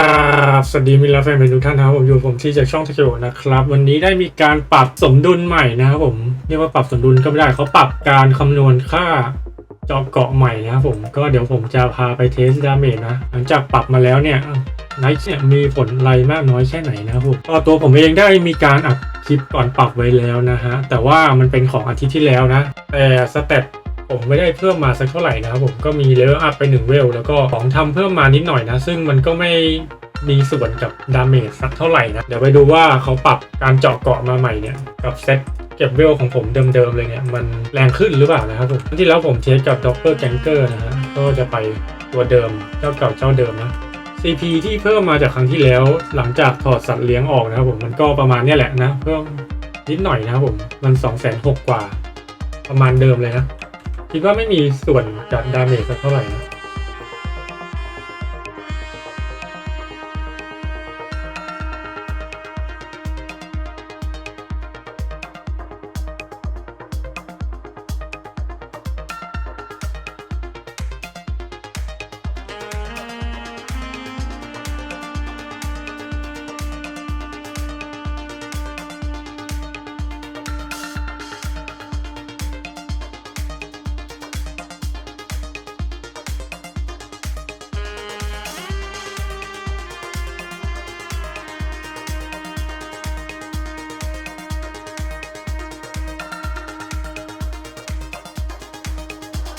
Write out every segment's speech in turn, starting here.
ครับสวัสดีมิรและแฟนเพลงทุกท่านนะครับผมอยู่ผมที่จากช่องท k เ o นะครับ วันนี้ได้มีการปรับสมดุลใหม่นะครับผมเรียกว่าปรับสมดุลก็ไม่ได้เขาปรับการคำนวณค่าเจาะเกาะใหม่นะครับผมก็เดี๋ยวผมจะพาไปเทสดาเมจนะหลังจากปรับมาแล้วเนี่ยไนท์เนี่ยมีผลอะไรมากน้อยแค่ไหนนะครับผมก็ตัวผมเองได้มีการอัดคลิปก่อนปรับไว้แล้วนะฮะแต่ว่ามันเป็นของอาทิตย์ที่แล้วนะ แต่สเต็ปผมไม่ได้เพิ่มมาสักเท่าไหร่นะครับผมก็มีเลเวลอัพไป1เวลแล้วก็ของทำเพิ่มมานิดหน่อยนะ ซึ่งมันก็ไม่ มีส่วนกับดาเมจสักเท่าไหร่นะ เดี๋ยวไปดูว่าเขาปรับการเจาะเกาะมาใหม่เนี่ย กับเซตเก็บเวลของผมเดิมๆเลยเนี่ย มันแรงขึ้นหรือเปล่านะครับผมที่แล้วผมเทสกับด็อกเตอร์แกงเกอร์นะฮะก็จะไปตัวเดิมเจ้าเก่าเจ้าเดิมนะ CP ที่เพิ่มมาจากครั้งที่แล้วหลังจากถอดสัตว์เลี้ยงออกนะครับผมมันก็ประมาณนี้แหละนะเพิ่มนิดหน่อยนะครับผมมัน2 6 0 0 0กว่า ประมาณเดิมเลยนะ คิดว่าไม่มีส่วนกับดาเมจสักเท่าไหร่นะ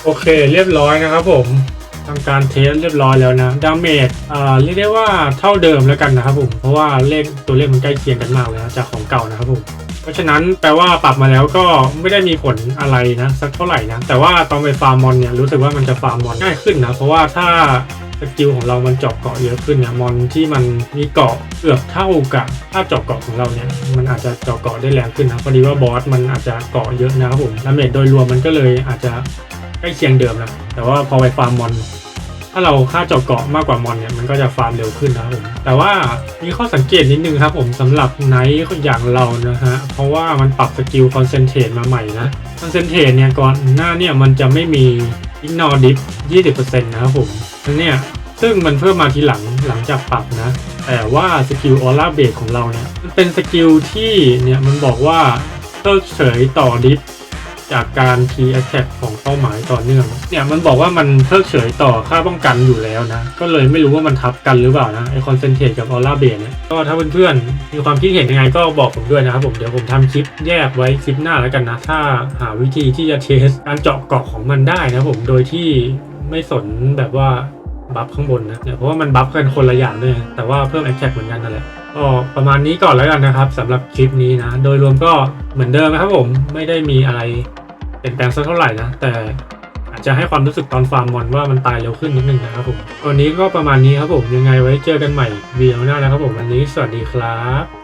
โอเคเรียบร้อยนะครับผมทำการเทสเรียบร้อยแล้วนะดาเมจอ่าเรียกได้ว่าเท่าเดิมแล้วกันนะครับผมเพราะว่าเลขตัวเลขมันใกล้เคียงกันมากเลยนะจากของเก่านะครับผมเพราะฉะนั้นแปลว่าปรับมาแล้วก็ไม่ได้มีผลอะไรนะสักเท่าไหร่นะแต่ว่าตอนไปฟาร์มมอนเนี่ยรู้สึกว่ามันจะฟาร์มมอนง่ายขึ้นนะเพราะว่าถ้าสกิลของเรามันเจาะเกาะเยอะขึ้นเนี่ยมอนที่มันมีเกาะเกือบเท่ากับถ้าเจาะเกาะของเราเนี่ยมันอาจจะเจาะเกาะได้แรงขึ้นนะพอดีว่าบอสมันอาจจะเกาะเยอะนะครับผมดาเมจโดยรวมมันก็เลยอาจจะ ใกล้เคียงเดิมนะแต่ว่าพอไปฟาร์มมอน ถ้าเราค่าเจาะเกาะมากกว่ามอนเนี่ยมันก็จะฟาร์มเร็วขึ้นนะครับผมแต่ว่ามีข้อสังเกตนิดนึงครับผมสำหรับไนท์อย่างเรานะฮะเพราะว่ามันปรับสกิลคอนเซนเทรตมาใหม่นะคอนเซนเทรตเนี่ยก่อนหน้าเนี่ยมันจะไม่มีอิกนอร์ดิฟ20%นะครับผมนั่นเนี่ยซึ่งมันเพิ่มมาทีหลังหลังจากปรับนะ แต่ว่าสกิลออร่าเบรกของเราเนี่ยมันเป็นสกิลที่เนี่ยมันบอกว่าเพิกเฉยต่อดิฟ จากการ key attack ของเป้าหมายต่อเนื่อง เนี่ยมันบอกว่ามันเพิกเฉยต่อค่าป้องกันอยู่แล้วนะ ก็เลยไม่รู้ว่ามันทับกันหรือเปล่านะไอคอนเซนเทรตกับออร่าเบนเนี่ยก็ถ้าเพื่อนๆมีความคิดเห็นยังไงก็บอกผมด้วยนะครับผมเดี๋ยวผมทำคลิปแยกไว้คลิปหน้าแล้วกันนะ ถ้าหาวิธีที่จะเทสการเจาะเกาะของมันได้นะผมโดยที่ไม่สนแบบว่าบัฟข้างบนนะเนี่ยเพราะว่ามันบัฟกันคนละอย่างด้วยแต่ว่าเพิ่ม attack เหมือนกันนั่นแหละก็ประมาณนี้ก่อนแล้วกันนะครับสำหรับคลิปนี้นะ โดยรวมก็เหมือนเดิมนะครับผมไม่ได้มีอะไร เปลี่ยนแปลงสักเท่าไหร่นะ แต่อาจจะให้ความรู้สึกตอนฟาร์มมอนว่ามันตายเร็วขึ้นนิดนึงนะครับผมวันนี้ก็ประมาณนี้ครับผมยังไงไว้เจอกันใหม่วีดีโอหน้านะครับผมวันนี้สวัสดีครับ